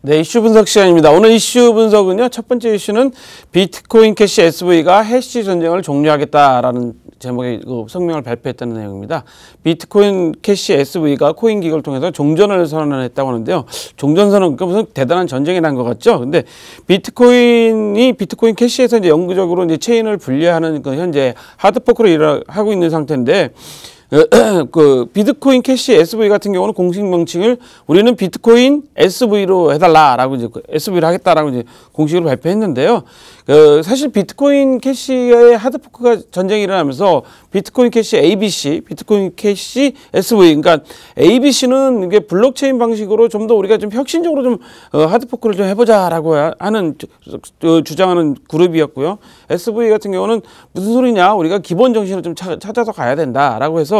네, 이슈 분석 시간입니다. 오늘 이슈 분석은요. 첫 번째 이슈는 비트코인 캐시 SV가 해시 전쟁을 종료하겠다라는 제목의 그 성명을 발표했다는 내용입니다. 비트코인 캐시 SV가 코인 기금을 통해서 종전을 선언했다고 하는데요. 종전 선언 그러니까 무슨 대단한 전쟁이 난 것 같죠. 근데 비트코인이 비트코인 캐시에서 이제 영구적으로 이제 체인을 분리하는 그 현재 하드포크로 일을 하고 있는 상태인데 그 비트코인 캐시 SV 같은 경우는 공식 명칭을 우리는 비트코인 SV로 해달라라고 이제 그 SV로 하겠다라고 이제 공식으로 발표했는데요. 그 사실 비트코인 캐시의 하드포크가 전쟁이 일어나면서 비트코인 캐시 ABC, 비트코인 캐시 SV, 그러니까 ABC는 이게 블록체인 방식으로 좀 더 우리가 좀 혁신적으로 좀 어, 하드포크를 좀 해보자라고 하는 주, 주장하는 그룹이었고요. SV 같은 경우는 무슨 소리냐, 우리가 기본 정신을 좀 찾아서 가야 된다라고 해서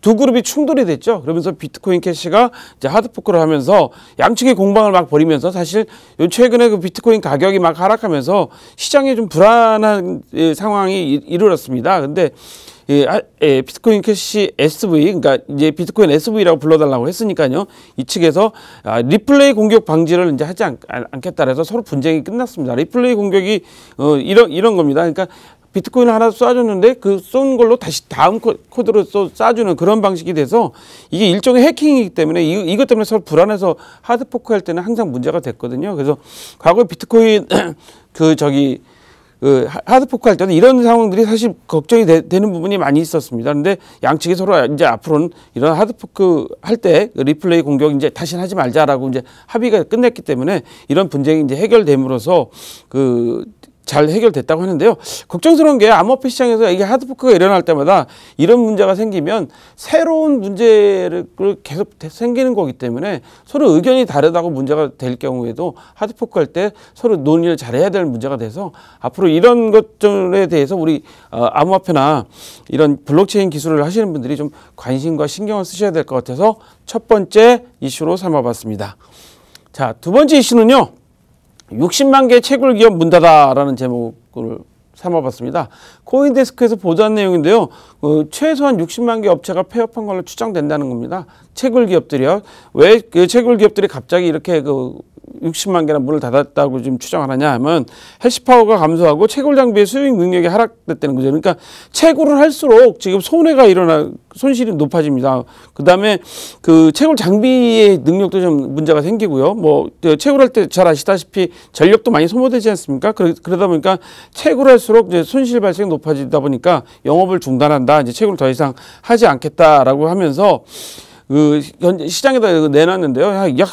두 그룹이 충돌이 됐죠. 그러면서 비트코인 캐시가 이제 하드포크를 하면서 양측의 공방을 막 벌이면서 사실 요 최근에 그 비트코인 가격이 막 하락하면서 시장에 좀 불안한 예, 상황이 이르렀습니다. 근데 예, 아, 예, 비트코인 캐시 SV, 그러니까 이제 비트코인 SV라고 불러달라고 했으니까요. 이 측에서 아, 리플레이 공격 방지를 이제 하지 않, 겠다 그래서 서로 분쟁이 끝났습니다. 리플레이 공격이 어, 이런 이런 겁니다. 그러니까 비트코인을 하나 쏴줬는데 그 쏜 걸로 다시 다음 코드로 또 쏴주는 그런 방식이 돼서 이게 일종의 해킹이기 때문에 이, 이것 때문에 서로 불안해서 하드포크 할 때는 항상 문제가 됐거든요. 그래서 과거에 비트코인 그 저기 그 하드포크 할 때는 이런 상황들이 사실 걱정이 되, 는 부분이 많이 있었습니다. 그런데 양측이 서로 이제 앞으로는 이런 하드포크 할때 그 리플레이 공격 이제 다시는 하지 말자라고 이제 합의가 끝냈기 때문에 이런 분쟁이 이제 해결됨으로써 그 잘 해결됐다고 하는데요. 걱정스러운 게 암호화폐 시장에서 이게 하드포크가 일어날 때마다 이런 문제가 생기면 새로운 문제를 계속 생기는 거기 때문에 서로 의견이 다르다고 문제가 될 경우에도 하드포크 할 때 서로 논의를 잘해야 될 문제가 돼서 앞으로 이런 것들에 대해서 우리 어, 암호화폐나 이런 블록체인 기술을 하시는 분들이 좀 관심과 신경을 쓰셔야 될 것 같아서 첫 번째 이슈로 삼아봤습니다. 자, 두 번째 이슈는요. 60만 개 채굴 기업 문 닫아라는 제목을 삼아봤습니다. 코인데스크에서 보도한 내용인데요. 어, 최소한 60만 개 업체가 폐업한 걸로 추정된다는 겁니다. 채굴 기업들이요. 왜 그 채굴 기업들이 갑자기 이렇게 그 60만 개나 문을 닫았다고 지금 추정을 하냐 하면 해시 파워가 감소하고 채굴 장비의 수익 능력이 하락됐다는 거죠. 그러니까 채굴을 할수록 지금 손해가 일어나 손실이 높아집니다. 그다음에 그 채굴 장비의 능력도 좀 문제가 생기고요. 뭐 채굴할 때 잘 아시다시피 전력도 많이 소모되지 않습니까? 그러다 보니까 채굴할수록 이제 손실 발생이 높아지다 보니까 영업을 중단한다. 이제 채굴 더 이상 하지 않겠다라고 하면서 그 시장에다 내놨는데요. 약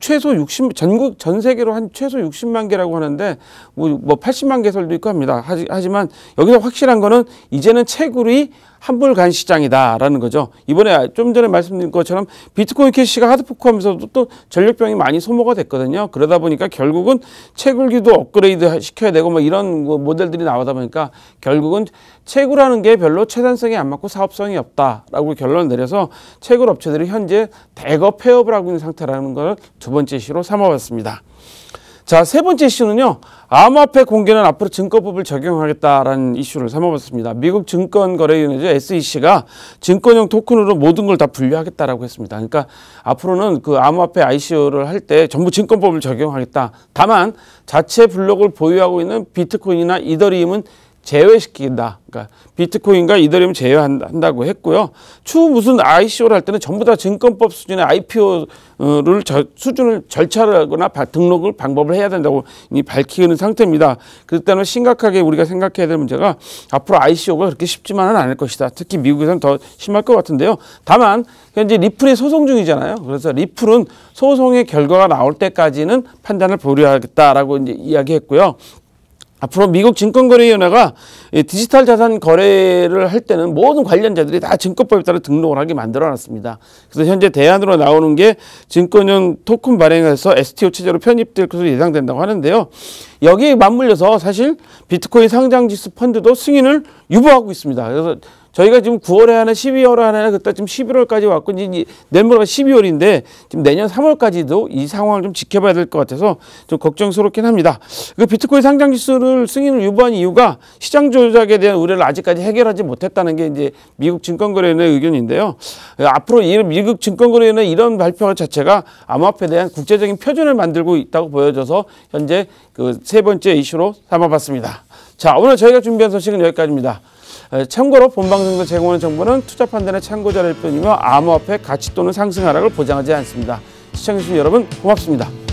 최소 60 전국 전 세계로 한 최소 60만 개라고 하는데 뭐, 뭐 80만 개설도 있고 합니다. 하지 만 여기서 확실한 거는 이제는 채굴이 한불간 시장이다라는 거죠. 이번에 좀 전에 말씀드린 것처럼 비트코인 캐시가 하드포크 하면서도 또 전력병이 많이 소모가 됐거든요. 그러다 보니까 결국은 채굴기도 업그레이드 시켜야 되고 뭐 이런 뭐 모델들이 나오다 보니까 결국은 채굴하는 게 별로 최단성이 안 맞고 사업성이 없다라고 결론을 내려서 채굴 업체들이 현재 대거 폐업을 하고 있는 상태라는 걸 두 번째 시로 삼아봤습니다. 자, 세 번째 이슈는요. 암호화폐 공개는 앞으로 증권법을 적용하겠다라는 이슈를 삼아봤습니다. 미국 증권거래위원회죠. SEC가 증권형 토큰으로 모든 걸 다 분류하겠다라고 했습니다. 그러니까 앞으로는 그 암호화폐 ICO를 할 때 전부 증권법을 적용하겠다. 다만 자체 블록을 보유하고 있는 비트코인이나 이더리움은 제외시킨다. 그러니까 비트코인과 이더리움 제외한다고 했고요. 추후 무슨 ICO를 할 때는 전부 다 증권법 수준의 IPO를 저, 수준을 절차를 하거나 등록을 방법을 해야 된다고 이미 밝히는 상태입니다. 때문에 심각하게 우리가 생각해야 될 문제가 앞으로 ICO가 그렇게 쉽지만은 않을 것이다. 특히 미국에서는 더 심할 것 같은데요. 다만 현재 리플이 소송 중이잖아요. 그래서 리플은 소송의 결과가 나올 때까지는 판단을 보류하겠다라고 이제 이야기했고요. 앞으로 미국 증권거래위원회가 디지털 자산 거래를 할 때는 모든 관련자들이 다 증권법에 따라 등록을 하게 만들어 놨습니다. 그래서 현재 대안으로 나오는 게 증권형 토큰 발행해서 STO 체제로 편입될 것으로 예상된다고 하는데요. 여기에 맞물려서 사실 비트코인 상장지수 펀드도 승인을 유보하고 있습니다. 그래서 저희가 지금 9월에 하나 12월에 하나 그때 지금 11월까지 왔고 이제 내일모레가 12월인데 지금 내년 3월까지도 이 상황을 좀 지켜봐야 될 것 같아서 좀 걱정스럽긴 합니다. 그 비트코인 상장 지수를 승인을 유보한 이유가 시장 조작에 대한 우려를 아직까지 해결하지 못했다는 게 이제 미국 증권거래위원회 의견인데요. 앞으로 이 미국 증권거래위원회 이런 발표 자체가 암호화폐에 대한 국제적인 표준을 만들고 있다고 보여져서 현재 그 세 번째 이슈로 삼아봤습니다. 자, 오늘 저희가 준비한 소식은 여기까지입니다. 에, 참고로 본방송에서 제공하는 정보는 투자 판단의 참고 자료일 뿐이며 암호화폐 가치 또는 상승 하락을 보장하지 않습니다. 시청해주신 여러분 고맙습니다.